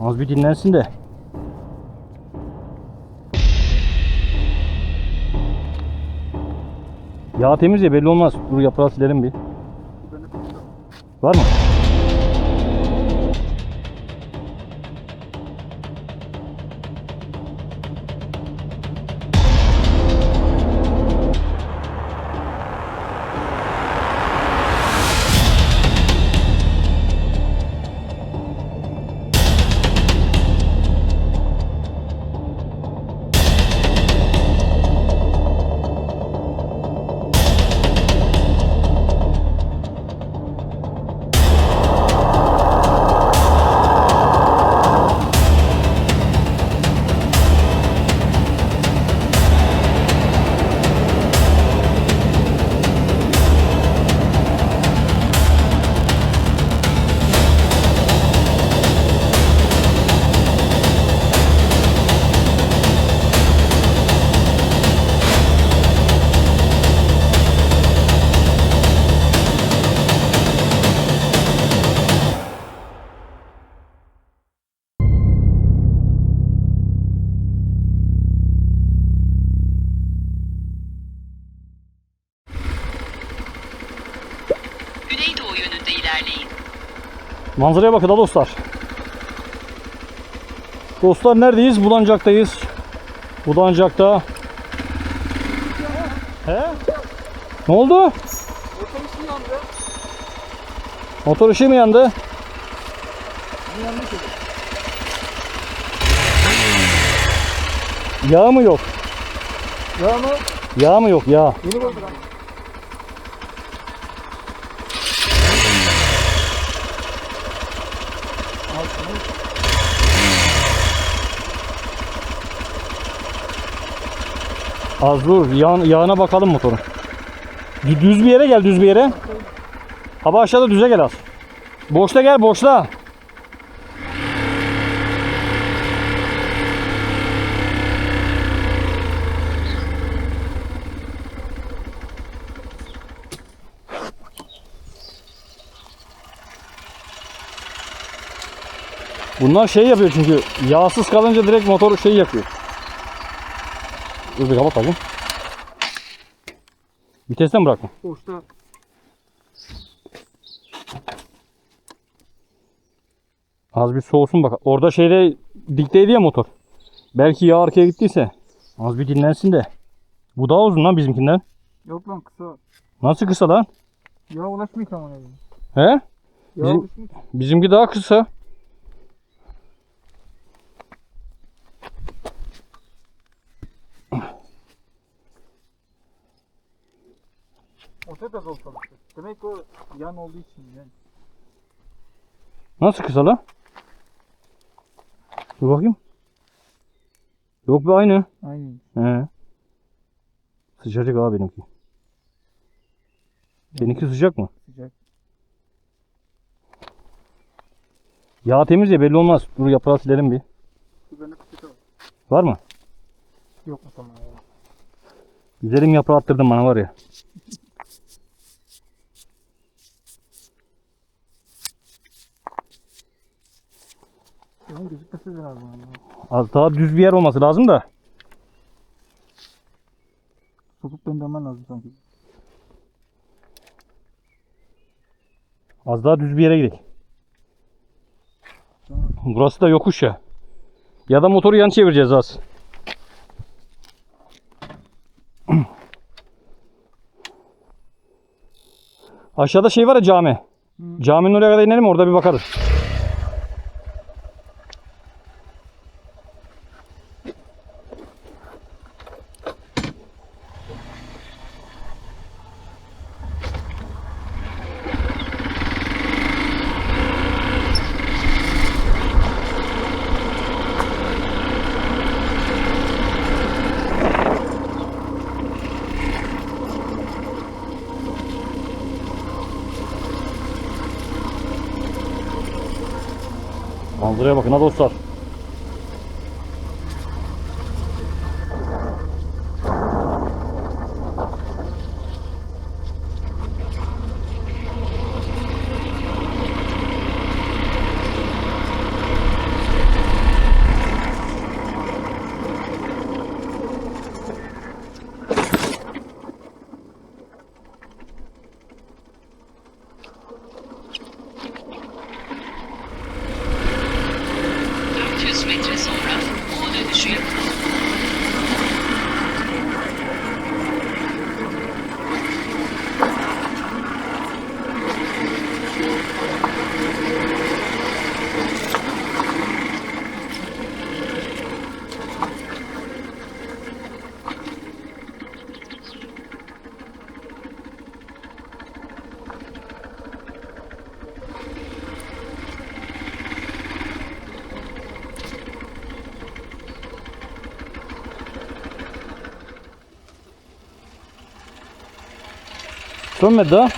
Az bir dinlensin de. Yağ temiz ya belli olmaz. Dur yaprağı silelim bir. Var mı? Manzaraya bakın da dostlar. Dostlar neredeyiz? Bulancak'tayız. Bulancak'ta. He? Ne oldu? Motor ışığı mı yandı? Yağ mı yok? Ya mı? Yağ mı yok yağ? Yeni bulduk. Az dur yağ, yağına bakalım motorun. Düz bir yere gel düz bir yere. Hava aşağıda düze gel az. Boşta gel boşta. Bunlar şey yapıyor çünkü yağsız kalınca direkt motor şey yapıyor. Dur bir kapat bakayım. Vitesten bırakma. Boşta. Az bir soğusun bak. Orada şeyde dikteydi ya motor. Belki yağ arkaya gittiyse. Az bir dinlensin de. Bu daha uzun lan bizimkinden. Yok lan kısa. Nasıl kısa lan? Ya ulaşmıyor ki ama He? Bizim- ulaşmıyor. Bizimki daha kısa. Orta da zor çalıştı. Demek ki o yan olduğu için yani. Nasıl kısa lan? Dur bakayım. Yok be aynı. Aynen. He. Sıcacık abi benimki. Seninki sıcak mı? Sıcak. Yağ temiz ya belli olmaz. Dur yaprağı silelim bir. Var. Mı? Yok mu tamam. Güzelim yaprağı attırdın bana var ya. Senin gözükmesi lazım. Az daha düz bir yer olması lazım da. Sokup döndürmen lazım sanki. Az daha düz bir yere gidelim. Burası da yokuş ya. Ya da motoru yan çevireceğiz az. Aşağıda şey var ya cami. Caminin oraya kadar inelim orada bir bakarız. Manzaraya bakın ha dostlar. Sönmedi daha.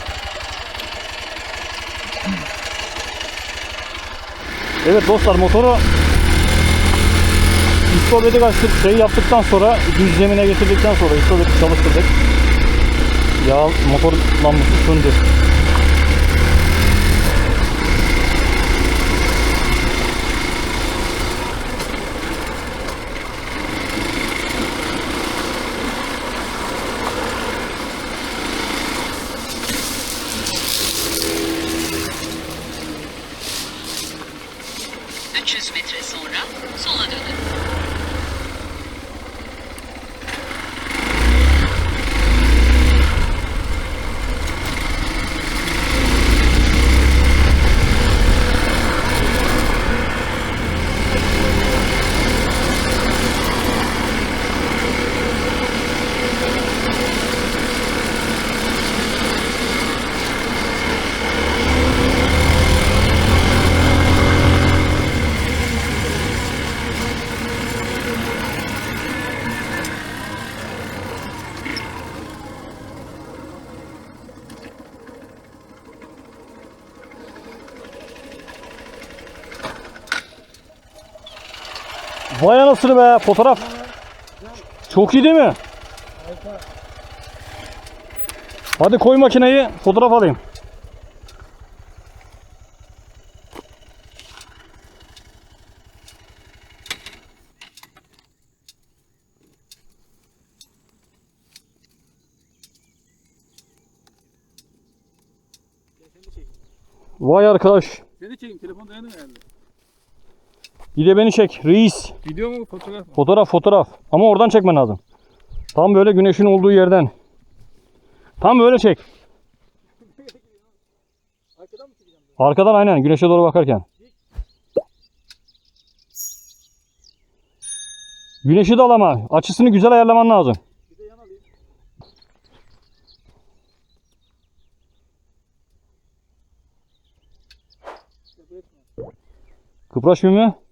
Evet dostlar motoru İstobeti açtık şey yaptıktan sonra düz zemine getirdikten sonra istobeti çalıştırdık. Yağ motor lambası söndü. Metre sonra sola dönün. Vay anasını be fotoğraf. Çok iyi değil mi? Hadi koy makineyi fotoğraf alayım. Vay arkadaş. Seni çekeyim. Telefon dayanıyor herhalde. Bir de beni çek reis. Video mu fotoğraf mı? Fotoğraf fotoğraf. Ama oradan çekmen lazım. Tam böyle güneşin olduğu yerden. Tam böyle çek. Arkadan mı çekeceğim? Arkadan aynen güneşe doğru bakarken. Güneşi de al ama açısını güzel ayarlaman lazım. Kıpraşmıyor mu?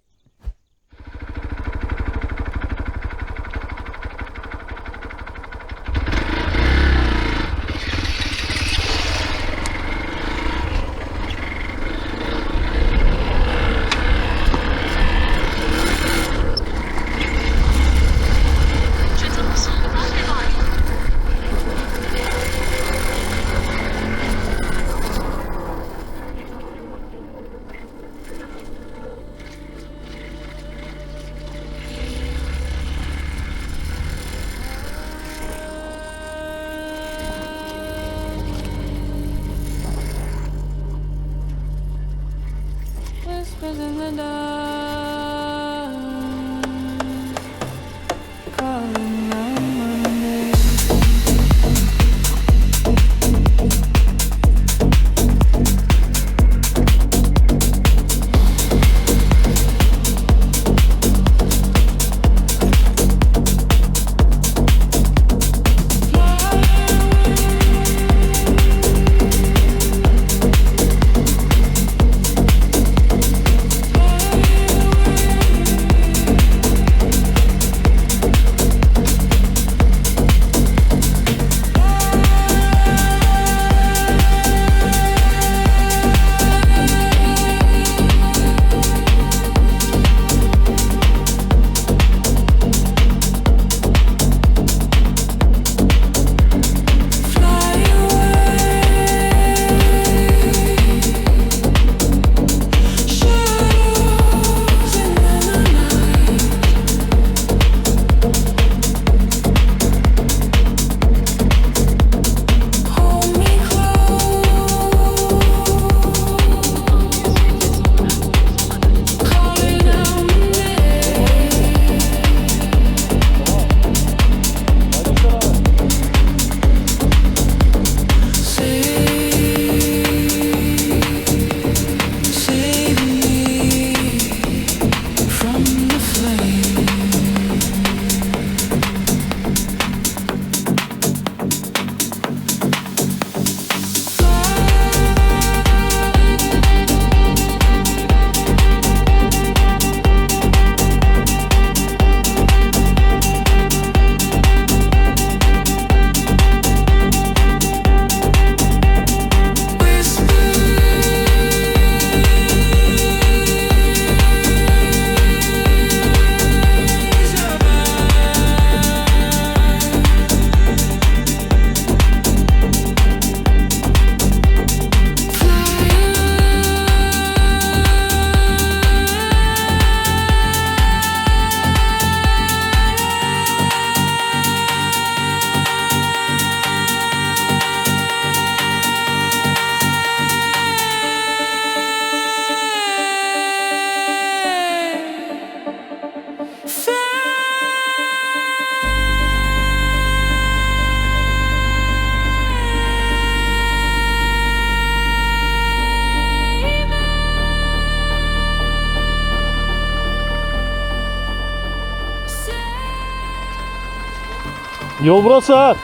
Yol burası ha.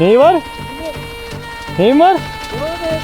Neyi var? Neyin var? Burada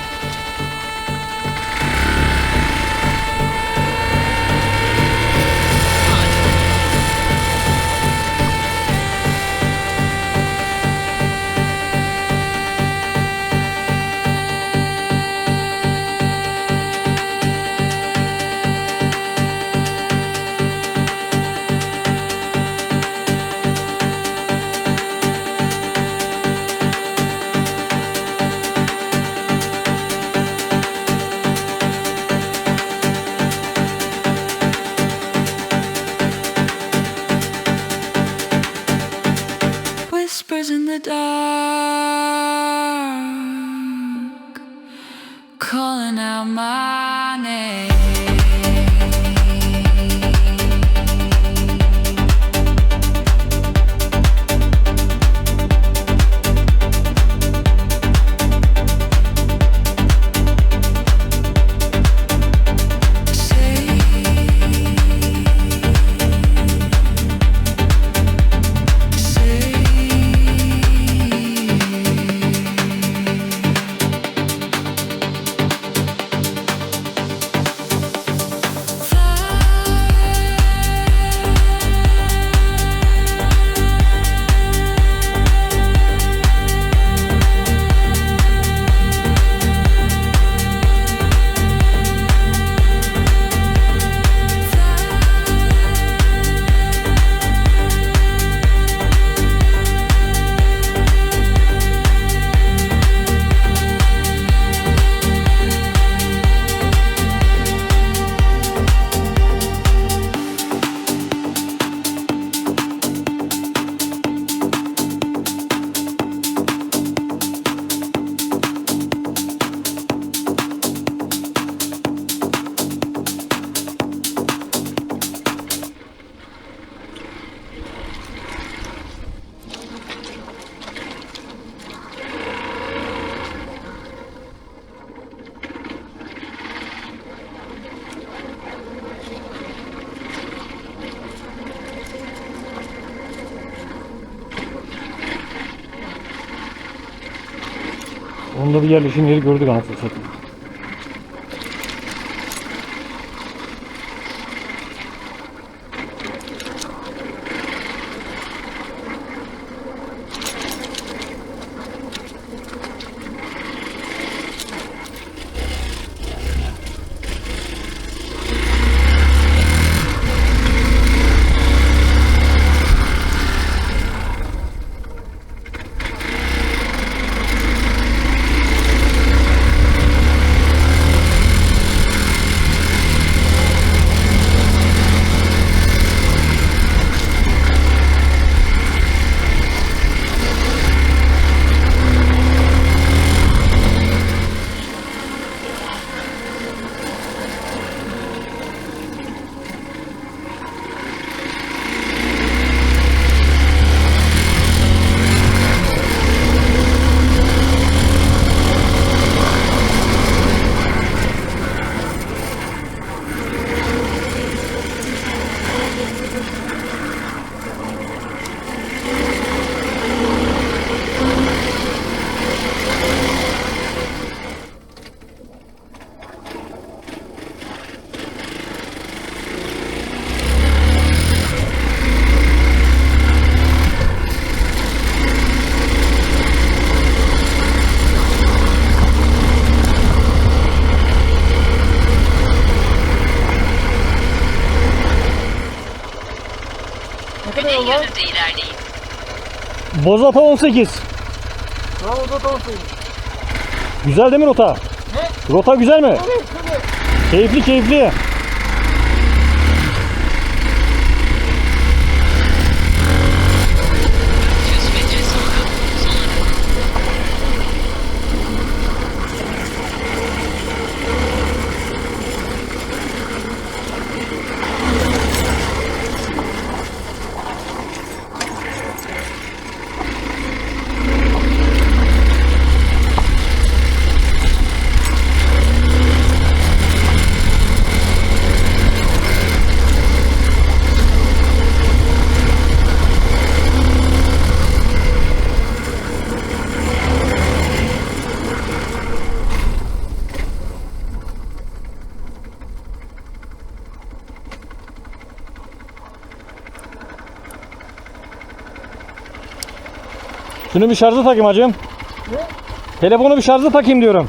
Onda bir yerleşim yeri gördük anasını satayım. Bozata 18. Bravo da tamamsın. Güzel değil mi rota? Rota güzel mi? Keyifli keyifli. Şunu bir şarja takayım hacım. Ne? Telefonu bir şarja takayım diyorum.